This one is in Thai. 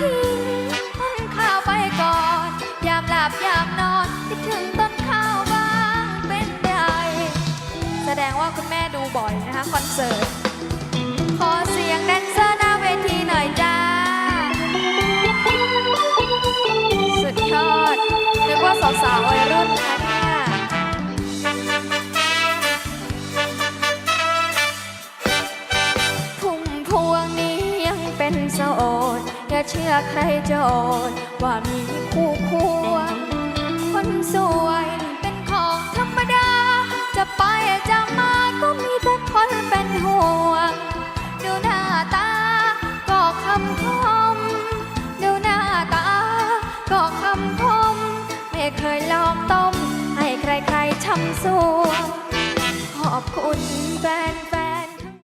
ทิ้งต้นข้าวไปก่อน ยามหลับยามนอนคิดถึงต้นข้าวบ้างเป็นไรแสดงว่าคุณแม่ดูบ่อยนะคะคอนเสิร์ต ขอเสียงแดนเซอร์หน้าเวทีหน่อยจ้า สุดยอดนึกว่าสาวๆวัยรุ่นนะเนี่ยพุ่มพวงนี้ยังเป็นโสด อย่าเชื่อใครโจทย์ว่ามีคู่ควรคนสวยเป็นของธรรมดา จะไปจะมาก็มีแต่คนเป็นห่วง ดูหน้าตาก็คำคม ดูหน้าตาก็คำคม ไม่เคยลองต้ม ให้ใครๆช้ำสวงขอบคุณแฟน